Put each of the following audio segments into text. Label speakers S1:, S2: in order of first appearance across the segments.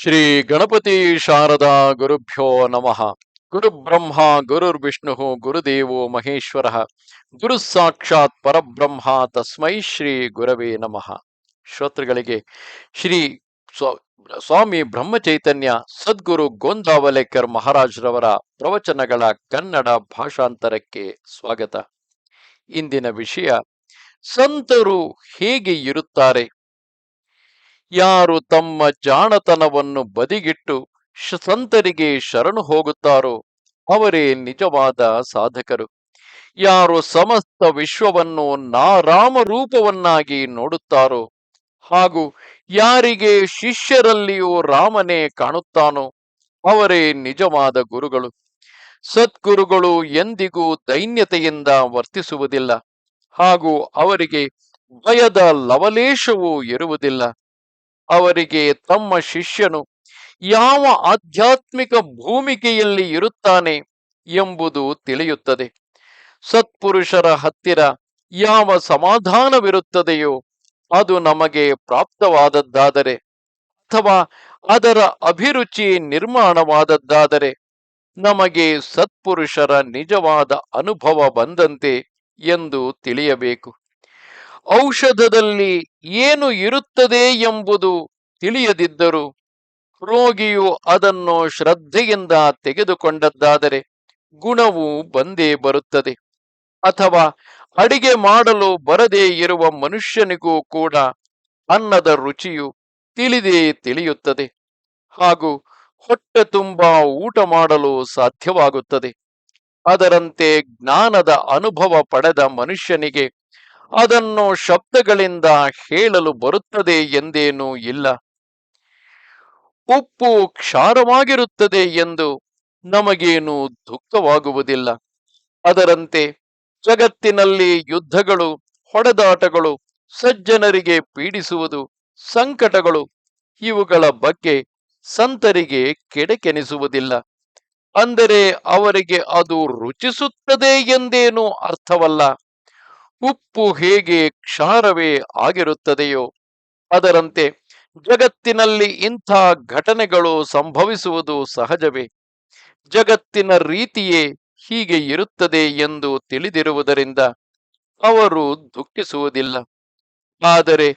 S1: ಶ್ರೀ ಗಣಪತಿ ಶಾರದಾ ಗುರುಭ್ಯೋ ನಮಃ. ಗುರು ಬ್ರಹ್ಮ ಗುರುರ್ ವಿಷ್ಣು ಗುರುದೇವೋ ಮಹೇಶ್ವರ. ಗುರು ಸಾಕ್ಷಾತ್ ಪರಬ್ರಹ್ಮ, ತಸ್ಮೈ ಶ್ರೀ ಗುರವೇ ನಮಃ. ಶ್ರೋತೃಗಳಿಗೆ, ಶ್ರೀ ಸ್ವ- ಸ್ವಾಮಿ ಬ್ರಹ್ಮಚೈತನ್ಯ ಸದ್ಗುರು ಗೋಂದಾವಲೇಕರ್ ಮಹಾರಾಜ್ರವರ ಪ್ರವಚನಗಳ ಕನ್ನಡ ಭಾಷಾಂತರಕ್ಕೆ ಸ್ವಾಗತ. ಇಂದಿನ ವಿಷಯ, ಸಂತರು ಹೇಗೆ ಇರುತ್ತಾರೆ? ಯಾರು ತಮ್ಮ ಜಾಣತನವನ್ನು ಬದಿಗಿಟ್ಟು ಸಂತರಿಗೆ ಶರಣು ಹೋಗುತ್ತಾರೋ ಅವರೇ ನಿಜವಾದ ಸಾಧಕರು. ಯಾರು ಸಮಸ್ತ ವಿಶ್ವವನ್ನು ನಾರಾಮ ರೂಪವನ್ನಾಗಿ ನೋಡುತ್ತಾರೋ ಹಾಗೂ ಯಾರಿಗೆ ಶಿಷ್ಯರಲ್ಲಿಯೂ ರಾಮನೇ ಕಾಣುತ್ತಾನೋ ಅವರೇ ನಿಜವಾದ ಗುರುಗಳು. ಸದ್ಗುರುಗಳು ಎಂದಿಗೂ ದೈನ್ಯತೆಯಿಂದ ವರ್ತಿಸುವುದಿಲ್ಲ ಹಾಗೂ ಅವರಿಗೆ ಭಯದ ಲವಲೇಶವೂ ಇರುವುದಿಲ್ಲ. ಅವರಿಗೆ ತಮ್ಮ ಶಿಷ್ಯನು, ಯಾವ ಆಧ್ಯಾತ್ಮಿಕ ಭೂಮಿಕೆಯಲ್ಲಿ ಇರುತ್ತಾನೆ ಎಂಬುದು ತಿಳಿಯುತ್ತದೆ. ಸತ್ಪುರುಷರ ಹತ್ತಿರ ಯಾವ ಸಮಾಧಾನವಿರುತ್ತದೆಯೋ ಅದು ನಮಗೆ ಪ್ರಾಪ್ತವಾದದ್ದಾದರೆ, ಅಥವಾ ಅದರ ಅಭಿರುಚಿ ನಿರ್ಮಾಣವಾದದ್ದಾದರೆ, ನಮಗೆ ಸತ್ಪುರುಷರ ನಿಜವಾದ ಅನುಭವ ಬಂದಂತೆ ಎಂದು ತಿಳಿಯಬೇಕು. ಔಷಧದಲ್ಲಿ ಏನು ಇರುತ್ತದೆ ಎಂಬುದು ತಿಳಿಯದಿದ್ದರೂ ರೋಗಿಯು ಅದನ್ನು ಶ್ರದ್ಧೆಯಿಂದ ತೆಗೆದುಕೊಂಡದ್ದಾದರೆ ಗುಣವು ಬಂದೇ ಬರುತ್ತದೆ. ಅಥವಾ ಅಡಿಗೆ ಮಾಡಲು ಬರದೇ ಇರುವ ಮನುಷ್ಯನಿಗೂ ಕೂಡ ಅನ್ನದ ರುಚಿಯು ತಿಳಿದೇ ತಿಳಿಯುತ್ತದೆ. ಹಾಗೂ ಹೊಟ್ಟೆ ತುಂಬ ಊಟ ಮಾಡಲು ಸಾಧ್ಯವಾಗುತ್ತದೆ. ಅದರಂತೆ ಜ್ಞಾನದ ಅನುಭವ ಪಡೆದ ಮನುಷ್ಯನಿಗೆ ಅದನ್ನು ಶಬ್ದಗಳಿಂದ ಹೇಳಲು ಬರುತ್ತದೆ ಎಂದೇನೂ ಇಲ್ಲ. ಉಪ್ಪು ಕ್ಷಾರವಾಗಿರುತ್ತದೆ ಎಂದು ನಮಗೇನು ದುಃಖವಾಗುವುದಿಲ್ಲ. ಅದರಂತೆ ಜಗತ್ತಿನಲ್ಲಿ ಯುದ್ಧಗಳು, ಹೊಡೆದಾಟಗಳು, ಸಜ್ಜನರಿಗೆ ಪೀಡಿಸುವುದು, ಸಂಕಟಗಳು, ಇವುಗಳ ಬಗ್ಗೆ ಸಂತರಿಗೆ ಕೆಡಕೆನಿಸುವುದಿಲ್ಲ ಅಂದರೆ ಅವರಿಗೆ ಅದು ರುಚಿಸುತ್ತದೆ ಎಂದೇನೂ ಅರ್ಥವಲ್ಲ. ಉಪ್ಪು ಹೇಗೆ ಕ್ಷಾರವೇ ಆಗಿರುತ್ತದೆಯೋ ಅದರಂತೆ ಜಗತ್ತಿನಲ್ಲಿ ಇಂಥ ಘಟನೆಗಳು ಸಂಭವಿಸುವುದು ಸಹಜವೇ. ಜಗತ್ತಿನ ರೀತಿಯೇ ಹೀಗೆ ಇರುತ್ತದೆ ಎಂದು ತಿಳಿದಿರುವುದರಿಂದ ಅವರು ದುಃಖಿಸುವುದಿಲ್ಲ. ಆದರೆ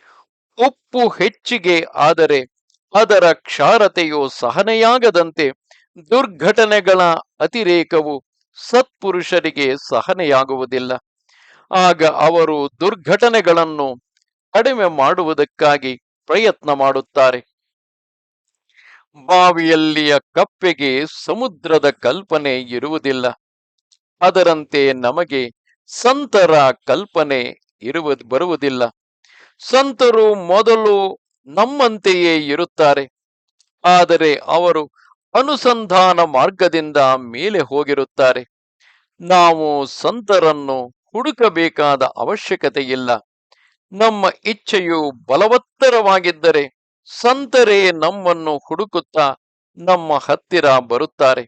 S1: ಉಪ್ಪು ಹೆಚ್ಚಿಗೆ ಆದರೆ ಅದರ ಕ್ಷಾರತೆಯು ಸಹನೆಯಾಗದಂತೆ ದುರ್ಘಟನೆಗಳ ಅತಿರೇಕವು ಸತ್ಪುರುಷರಿಗೆ ಸಹನೆಯಾಗುವುದಿಲ್ಲ. ಆಗ ಅವರು ದುರ್ಘಟನೆಗಳನ್ನು ಕಡಿಮೆ ಮಾಡುವುದಕ್ಕಾಗಿ ಪ್ರಯತ್ನ ಮಾಡುತ್ತಾರೆ. ಬಾವಿಯಲ್ಲಿಯ ಕಪ್ಪೆಗೆ ಸಮುದ್ರದ ಕಲ್ಪನೆ ಇರುವುದಿಲ್ಲ. ಅದರಂತೆ ನಮಗೆ ಸಂತರ ಕಲ್ಪನೆ ಇರುವ ಬರುವುದಿಲ್ಲ. ಸಂತರು ಮೊದಲು ನಮ್ಮಂತೆಯೇ ಇರುತ್ತಾರೆ. ಆದರೆ ಅವರು ಅನುಸಂಧಾನ ಮಾರ್ಗದಿಂದ ಮೇಲೆ ಹೋಗಿರುತ್ತಾರೆ. ನಾವು ಸಂತರನ್ನು ಹುಡುಕಬೇಕಾದ ಅವಶ್ಯಕತೆ ಇಲ್ಲ ನಮ್ಮ ಇಚ್ಛೆಯು ಬಲವತ್ತರವಾಗಿದ್ದರೆ ಸಂತರೇ ನಮ್ಮನ್ನು ಹುಡುಕುತ್ತಾ ನಮ್ಮ ಹತ್ತಿರ ಬರುತ್ತಾರೆ.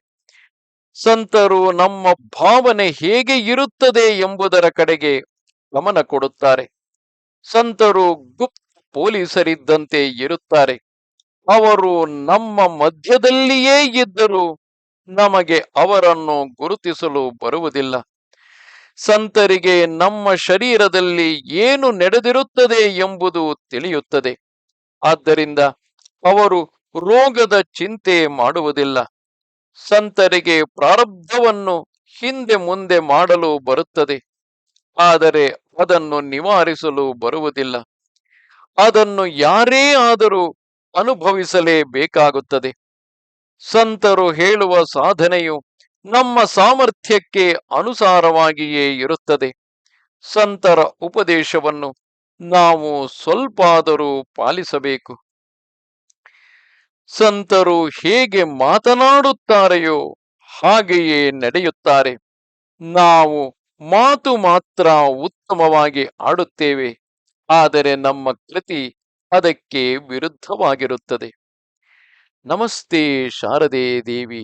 S1: ಸಂತರು ನಮ್ಮ ಭಾವನೆ ಹೇಗೆ ಇರುತ್ತದೆ ಎಂಬುದರ ಕಡೆಗೆ ಗಮನ ಕೊಡುತ್ತಾರೆ. ಸಂತರು ಗುಪ್ತ ಪೊಲೀಸರಿದ್ದಂತೆ ಇರುತ್ತಾರೆ. ಅವರು ನಮ್ಮ ಮಧ್ಯದಲ್ಲಿಯೇ ಇದ್ದರೂ ನಮಗೆ ಅವರನ್ನು ಗುರುತಿಸಲು ಬರುವುದಿಲ್ಲ. ಸಂತರಿಗೆ ನಮ್ಮ ಶರೀರದಲ್ಲಿ ಏನು ನಡೆದಿರುತ್ತದೆ ಎಂಬುದು ತಿಳಿಯುತ್ತದೆ. ಆದ್ದರಿಂದ ಅವರು ರೋಗದ ಚಿಂತೆ ಮಾಡುವುದಿಲ್ಲ. ಸಂತರಿಗೆ ಪ್ರಾರಬ್ಧವನ್ನು ಹಿಂದೆ ಮುಂದೆ ಮಾಡಲು ಬರುತ್ತದೆ. ಆದರೆ ಅದನ್ನು ನಿವಾರಿಸಲು ಬರುವುದಿಲ್ಲ. ಅದನ್ನು ಯಾರೇ ಆದರೂ ಅನುಭವಿಸಲೇಬೇಕಾಗುತ್ತದೆ. ಸಂತರು ಹೇಳುವ ಸಾಧನೆಯು ನಮ್ಮ ಸಾಮರ್ಥ್ಯಕ್ಕೆ ಅನುಸಾರವಾಗಿಯೇ ಇರುತ್ತದೆ. ಸಂತರ ಉಪದೇಶವನ್ನು ನಾವು ಸ್ವಲ್ಪಾದರೂ ಪಾಲಿಸಬೇಕು. ಸಂತರು ಹೇಗೆ ಮಾತನಾಡುತ್ತಾರೆಯೋ ಹಾಗೆಯೇ ನಡೆಯುತ್ತಾರೆ. ನಾವು ಮಾತು ಮಾತ್ರ ಉತ್ತಮವಾಗಿ ಆಡುತ್ತೇವೆ, ಆದರೆ ನಮ್ಮ ಕೃತಿ ಅದಕ್ಕೆ ವಿರುದ್ಧವಾಗಿರುತ್ತದೆ. ನಮಸ್ತೆ ಶಾರದೆ ದೇವಿ.